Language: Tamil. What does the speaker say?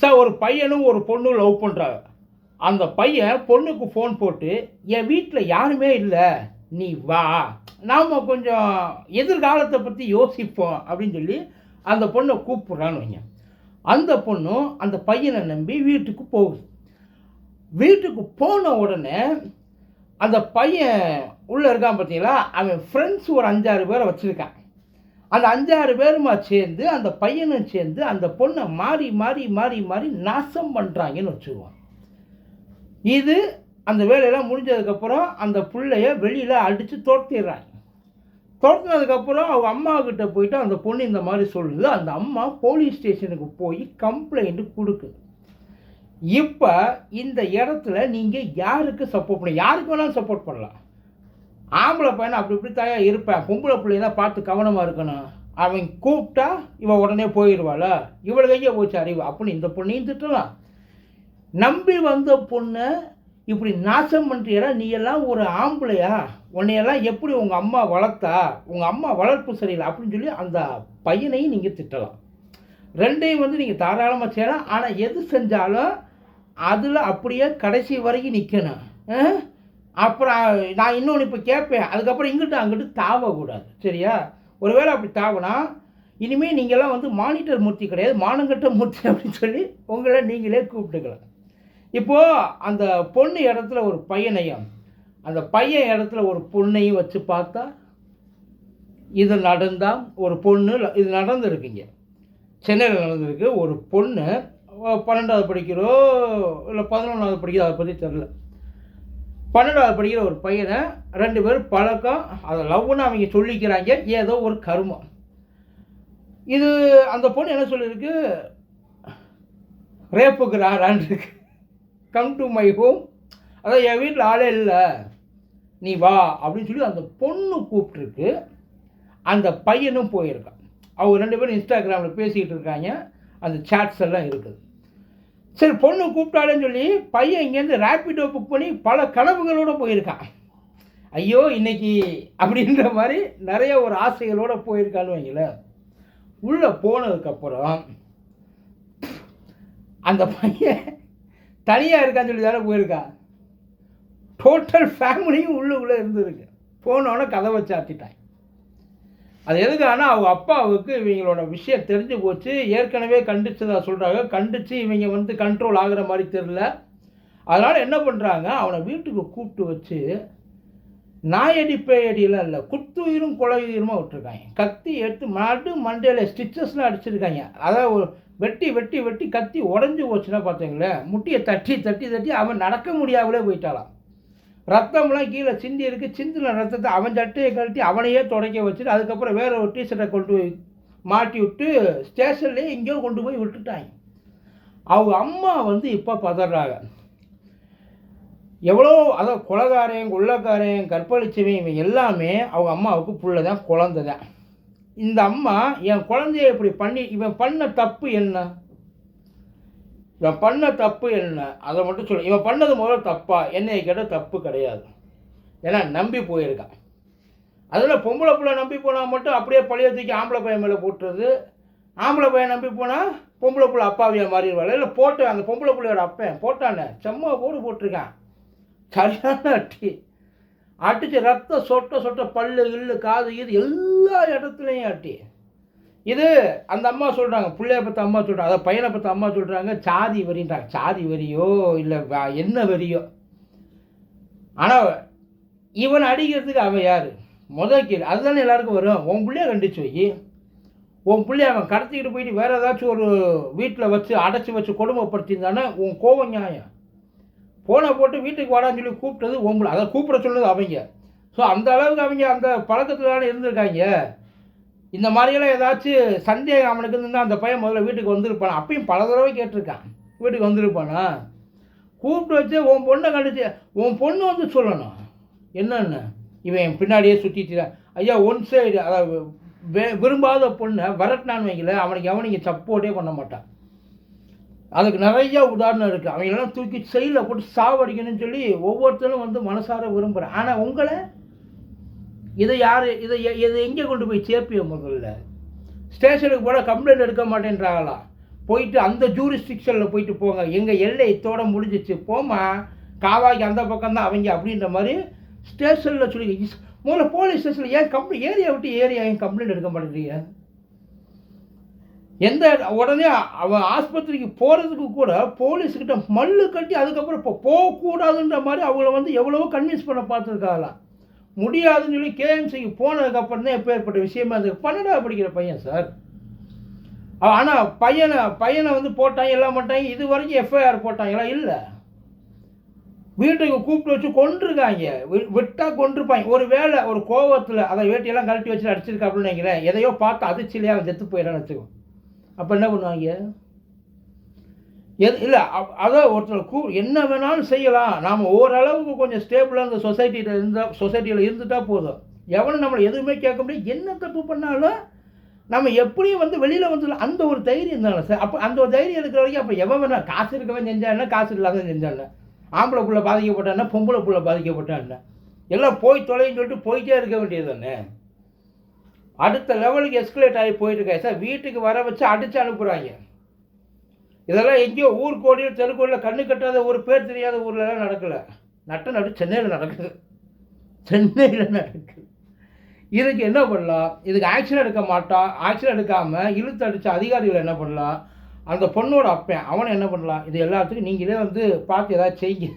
சார் ஒரு பையனும் ஒரு பொண்ணும் லவ் பண்ணுறாங்க அந்த பையன் பொண்ணுக்கு ஃபோன் போட்டு என் வீட்டில் யாருமே இல்லை நீ வா. நாம் கொஞ்சம் எதிர்காலத்தை பற்றி யோசிப்போம் அப்படின்னு சொல்லி அந்த பொண்ணை கூப்பிட்றான்னு வைங்க. அந்த பொண்ணும் அந்த பையனை நம்பி வீட்டுக்கு போகுது. வீட்டுக்கு போன உடனே அந்த பையன் உள்ளே இருக்கான் பார்த்தீங்களா அவன் ஃப்ரெண்ட்ஸ் ஒரு அஞ்சாறு பேரை வச்சுருக்கான். அந்த அஞ்சாறு பேருமா சேர்ந்து அந்த பையனும் சேர்ந்து அந்த பொண்ணை மாறி மாறி மாறி மாறி நாசம் பண்ணுறாங்கன்னு வச்சுருவான் இது அந்த வேலையெல்லாம் முடிஞ்சதுக்கப்புறம் அந்த பிள்ளைய வெளியில் அடித்து துரத்திடுறாங்க. துரத்துனதுக்கப்புறம் அவங்க அம்மாக்கிட்ட போயிட்டு அந்த பொண்ணு இந்த மாதிரி சொல்லுது. அந்த அம்மா போலீஸ் ஸ்டேஷனுக்கு போய் கம்ப்ளைண்ட் கொடுக்குது. இப்போ இந்த இடத்துல நீங்கள் யாருக்கு சப்போர்ட் பண்ண யாருக்கு வேணாலும் சப்போர்ட் பண்ணலாம். ஆம்பளை பையனை அப்படி இப்படி தாயா இருப்பேன். பொம்பளை பிள்ளைய தான் பார்த்து கவனமாக இருக்கணும். அவன் கூப்பிட்டா இவன் உடனே போயிடுவாள. இவளுக்கு எங்கே போச்சு அறிவு. அப்படின்னு இந்த பொண்ணையும் திட்டலாம் நம்பி வந்த பொண்ணை இப்படி நாசம் பண்ணுறியடா நீ எல்லாம் ஒரு ஆம்பளையா? உன்னையெல்லாம் எப்படி உங்கள் அம்மா வளர்த்தா? உங்கள் அம்மா வளர்ப்பு சரியில்லை அப்படின்னு சொல்லி அந்த பையனையும் நீங்கள் திட்டலாம். ரெண்டையும் வந்து நீங்கள் தாராளமாக செய்யலாம். ஆனால் எது செஞ்சாலும் அதில் அப்படியே கடைசி வரைக்கும் நிற்கணும் அப்புறம் நான் இன்னொன்று இப்போ கேட்பேன் அதுக்கப்புறம் இங்கிட்டு அங்கிட்டு தாவக்கூடாது. சரியா? ஒருவேளை அப்படி தாவினா இனிமேல் நீங்கள்லாம் வந்து மானிட்டர் மூர்த்தி கிடையாது மானங்கட்ட மூர்த்தி அப்படின்னு சொல்லி உங்களை நீங்களே கூப்பிட்டுக்கலாம். இப்போது அந்த பொண்ணு இடத்துல ஒரு பையனையும் அந்த பையன் இடத்துல ஒரு பொண்ணையும் வச்சு பார்த்தா இது நடந்தால் ஒரு பொண்ணு இது நடந்திருக்குங்க. சென்னையில் நடந்திருக்கு. ஒரு பொண்ணு பன்னெண்டாவது படிக்கிறோ இல்லை பதினொன்றாவது படிக்கிறோ அதை பற்றி தெரில பன்னெண்டாவது படிக்கிற ஒரு பையனை ரெண்டு பேரும் பழக்கம் அதை லவ்னு அவங்க சொல்லிக்கிறாங்க ஏதோ ஒரு கருமம். இது அந்த பொண்ணு என்ன சொல்லியிருக்கு ரேப்புக்கு ராரான் இருக்கு. கம் டு மை ஹோம் அதான் என் வீட்டில் ஆளே இல்லை. நீ வா. அப்படின்னு சொல்லி அந்த பொண்ணு கூப்பிட்ருக்கு அந்த பையனும் போயிருக்கான். அவங்க ரெண்டு பேரும் இன்ஸ்டாகிராமில் பேசிக்கிட்டு இருக்காங்க. அந்த சாட்ஸ் எல்லாம் இருக்குது. சரி பொண்ணு கூப்பிட்டாலேன்னு சொல்லி பையன் இங்கேருந்து ரேப்பிடோ புக் பண்ணி பல கனவுகளோடு போயிருக்கான். ஐயோ இன்னைக்கு அப்படின்ற மாதிரி நிறைய ஒரு ஆசைகளோடு போயிருக்கான்னு வைங்களேன். உள்ளே போனதுக்கப்புறம் அந்த பையன் தனியாக இருக்கான்னு சொல்லி தானே போயிருக்கான் டோட்டல் ஃபேமிலியும் உள்ளுக்குள்ளே இருந்திருக்கு. போனோன்னே கதவை சாத்திட்டான். அது எதுக்கானா அவங்க அப்பாவுக்கு இவங்களோட விஷயம் தெரிஞ்சு போச்சு. ஏற்கனவே கண்டிச்சதாக சொல்கிறாங்க கண்டித்து இவங்க வந்து கண்ட்ரோல் ஆகிற மாதிரி தெரில அதனால் என்ன பண்ணுறாங்க அவனை வீட்டுக்கு கூப்பிட்டு வச்சு நாயடி பேயடியெல்லாம் இல்லை. குத்துயிரும் கொலையுயிருமா விட்டுருக்காங்க. கத்தி எடுத்து மாட்டு மண்டையில் ஸ்டிச்சஸ்லாம் அடிச்சிருக்காங்க. அதாவது ஒரு வெட்டி வெட்டி வெட்டி கத்தி உடஞ்சி போச்சுன்னா பார்த்தீங்களேன் முட்டியை தட்டி தட்டி தட்டி அவன் நடக்க முடியாமலே போயிட்டாலாம் ரத்தம்லாம் கீழே சிந்தி இருக்குது சிந்தின ரத்தத்தை அவன் சட்டையை கழட்டி அவனையே தொடக்கி வச்சுட்டு அதுக்கப்புறம் வேற ஒரு டீஷர்ட்டை கொண்டு போய் மாட்டி விட்டு ஸ்டேஷன்லேயே எங்கேயோ கொண்டு போய் விட்டுட்டாங்க. அவங்க அம்மா வந்து இப்போ பதறாங்க. எவ்வளோ அதான் கொலகாரன் கொள்ளக்காரன் கற்பழிச்சவன் இவன் எல்லாமே அவங்க அம்மாவுக்கு புள்ள தான் குழந்தை தான் இந்த அம்மா என் குழந்தைய இப்படி பண்ணி இவன் பண்ண தப்பு என்ன? இவன் பண்ண தப்பு என்ன? அதை மட்டும் சொல்லு. இவன் பண்ணது முதல்ல தப்பா? என்னை கேட்டால் தப்பு கிடையாது. ஏன்னா நம்பி போயிருக்கான். அதில் பொம்பளை பிள்ளை நம்பி போனால் மட்டும் அப்படியே பழைய தூக்கி ஆம்பளை பையன் மேலே போட்டுறது. ஆம்பளை பையன் நம்பி போனால் பொம்பளை பிள்ளை அப்பாவியாக மாறிடுவாள். இல்லை போட்டு அந்த பொம்பளை பிள்ளையோட அப்பன் போட்டானே. செம்ம போடு போட்டிருக்கான். சரியான அட்டி அடிச்சு ரத்தம் சொட்ட சொட்ட பல்லு கில்லு காது இது எல்லா இடத்துலையும் அட்டி இது அந்த அம்மா சொல்கிறாங்க பிள்ளைய பற்றி அம்மா சொல்கிறாங்க அதை பையனை பற்றி அம்மா சொல்கிறாங்க சாதி வரின்றாங்க. சாதி வரியோ இல்லை என்ன வரியோ? ஆனால் இவன் அடிக்கிறதுக்கு அவன் யார்? முதல் கீழ் அதுதானே எல்லாருக்கும் வரும். உன் பிள்ளைய கண்டிச்சு வை. உன் பிள்ளைய அவன் கடத்திக்கிட்டு போயிட்டு வேறு ஏதாச்சும் ஒரு வீட்டில் வச்சு அடைச்சி வச்சு கொடுமைப்படுத்தியிருந்தானே உன் கோவம் நியாயம். ஃபோனை போட்டு வீட்டுக்கு வாடான்னு சொல்லி கூப்பிட்டது உன் பிள்ளை. அதை கூப்பிட சொன்னது அவங்க. ஸோ அந்த அளவுக்கு அவங்க அந்த பழக்கத்தில் தானே இருந்திருக்காங்க. இந்த மாதிரியெல்லாம் ஏதாச்சும் சந்தேகம் அவனுக்கு இருந்தால் அந்த பையன் முதல்ல வீட்டுக்கு வந்திருப்பானா? அப்பயும் பல தடவை கேட்டிருக்கான். வீட்டுக்கு வந்திருப்பானா? கூப்பிட்டு வச்சு உன் பொண்ணை கண்டுச்சு. உன் பொண்ணு வந்து சொல்லணும். என்னென்ன? இவன் என் பின்னாடியே சுற்றிட்டு ஐயா ஒன் சைடு அதாவது வே- விரும்பாத பொண்ணை விரட்டினான்னு வைக்கல அவனுக்கு அவனுங்க சப்போர்ட்டே பண்ண மாட்டான். அதுக்கு நிறைய உதாரணம் இருக்குது அவங்களெல்லாம் தூக்கி செயலில் போட்டு சாவடிக்கணும்னு சொல்லி ஒவ்வொருத்தரும் வந்து மனசார விரும்புகிறேன் ஆனால் உங்களை இதை யார் இதை எ- இதை எங்கே கொண்டு போய் சேர்ப்பிய முதல்ல? ஸ்டேஷனுக்கு போட கம்ப்ளைண்ட் எடுக்க மாட்டேன்றாங்களா? போயிட்டு அந்த ஜூரிஸ்டிக்ஷனில் போயிட்டு போங்க. எங்கள் எல்லை இத்தோட முடிஞ்சிச்சு. போமா காவாய்க்கு அந்த பக்கம்தான் அவங்க அப்படின்ற மாதிரி ஸ்டேஷனில் சொல்லி இஸ்- முதல்ல போலீஸ் ஸ்டேஷனில் ஏன் கம்ப்ளைண்ட் ஏரியா விட்டு ஏரியா ஏன் கம்ப்ளைண்ட் எடுக்க மாட்டேங்கிறீங்க? எந்த உடனே அவன் ஆஸ்பத்திரிக்கு போகிறதுக்கு கூட போலீஸ்கிட்ட மல்லு கட்டி அதுக்கப்புறம் இப்போ போகக்கூடாதுன்ற மாதிரி அவங்கள வந்து எவ்வளவோ கன்வின்ஸ் பண்ண பார்த்துருக்காங்களாம் முடியாதுன்னு சொல்லி கேஎம்சிக்கு போனதுக்கப்புறம் தான் எப்போ ஏற்பட்ட விஷயமா இருந்தது? பன்னெண்டாவது படிக்கிற பையன் சார் ஆனால் பையனை பையனை வந்து போட்டாங்க எல்லாம் போட்டாங்க இது வரைக்கும் எஃப்ஐஆர் போட்டாங்களா இல்லை. வீட்டுக்கு கூப்பிட்டு வச்சு கொண்டிருக்காங்க விட்டால் கொண்டிருப்பாங்க ஒரு வேளை ஒரு கோவத்தில் அதை வேட்டியெல்லாம் கழட்டி வச்சு அடிச்சிருக்கா அப்படின்னு நினைக்கிறேன் எதையோ பார்த்து அதிர்ச்சியிலே அவன் செத்து போயிடான்னு வச்சுக்கோ. அப்போ என்ன பண்ணுவாங்க? எது இல்லை அதான் ஒருத்தர் கூ என்ன வேணாலும் செய்யலாம். நாம் ஓரளவுக்கு கொஞ்சம் ஸ்டேபிளாக இந்த சொசைட்டியில் இருந்தால் சொசைட்டியில் இருந்துட்டா போதும். எவனும் நம்மளை எதுவுமே கேட்க முடியாது. என்ன தப்பு பண்ணாலும் நம்ம எப்படியும் வந்து வெளியில் வந்துடலாம். அந்த ஒரு தைரியம் தானே சார். அப்போ அந்த ஒரு தைரியம் இருக்கிற வரைக்கும் அப்போ எவன் வேணா காசு இருக்கவன் செஞ்சான்னா காசு இல்லாத செஞ்சான ஆம்பளை புள்ள பாதிக்கப்பட்டான்னா பொம்பளை புள்ள பாதிக்கப்பட்டான்னா எல்லாம் போய் தொலைன்னு சொல்லிட்டு போயிட்டே இருக்க வேண்டியது தானே அடுத்த லெவலுக்கு எஸ்கலேட் ஆகி போயிட்டு இருக்கா? சார் வீட்டுக்கு வர வச்சு அடித்து அனுப்புகிறாங்க இதெல்லாம் எங்கேயோ ஊர் கோடியில் தெருக்கோடியில் கண்ணு கட்டாத ஒரு பேர் தெரியாத ஊர்லலாம் நடக்கலை. நட்ட நடு சென்னையில் நடக்குது. சென்னையில் நடக்குது. இதுக்கு என்ன பண்ணலாம்? இதுக்கு ஆக்ஷன் எடுக்க மாட்டான் ஆக்ஷன் எடுக்காமல் இழுத்து அடித்த அதிகாரிகள் என்ன பண்ணலாம்? அந்த பொண்ணோட அப்பன் அவனை என்ன பண்ணலாம்? இது எல்லாத்துக்கும் நீங்களே வந்து பார்த்து ஏதாவது செய்யுங்க.